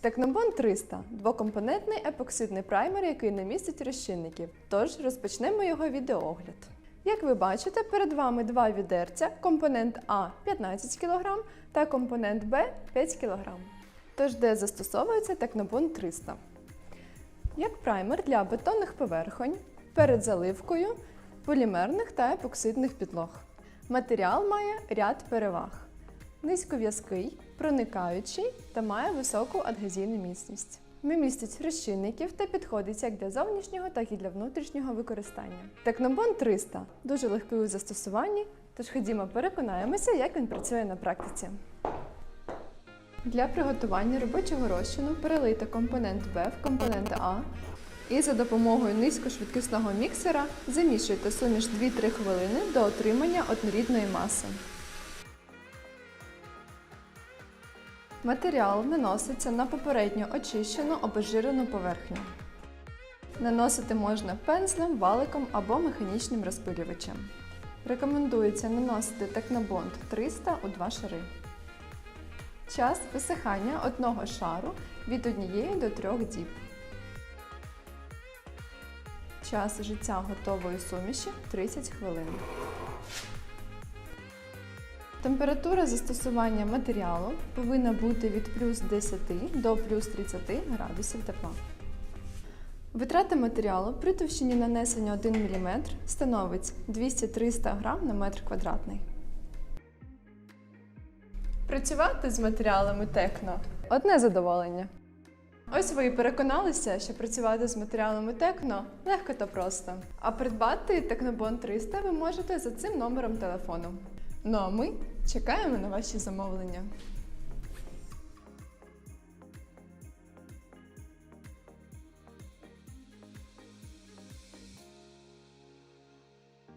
Технобон 300 двокомпонентний епоксидний праймер, який не містить розчинників. Тож розпочнемо його відеоогляд. Як ви бачите, перед вами два відерця, компонент А 15 кг та компонент Б 5 кг. Тож де застосовується Технобон 300? Як праймер для бетонних поверхонь перед заливкою полімерних та епоксидних підлог. Матеріал має ряд переваг: низьков'язкий, проникаючий та має високу адгезійну міцність. Не містить розчинників та підходить як для зовнішнього, так і для внутрішнього використання. Технобон 300 дуже легкий у застосуванні, тож ходімо переконаємося, як він працює на практиці. Для приготування робочого розчину перелийте компонент Б в компонент А і за допомогою низькошвидкісного міксера замішуйте суміш 2-3 хвилини до отримання однорідної маси. Матеріал наноситься на попередньо очищену обезжирену поверхню. Наносити можна пензлем, валиком або механічним розпилювачем. Рекомендується наносити Технобонд 300 у два шари. Час висихання одного шару від однієї до трьох діб. Час життя готової суміші 30 хвилин. Температура застосування матеріалу повинна бути від плюс 10 до плюс 30 градусів тепла. Витрата матеріалу при товщині нанесення 1 мм становить 200-300 г на метр квадратний. Працювати з матеріалами Текно одне задоволення. Ось ви і переконалися, що працювати з матеріалами Текно легко та просто. А придбати Технобон 300 ви можете за цим номером телефону. Ну а ми чекаємо на ваші замовлення.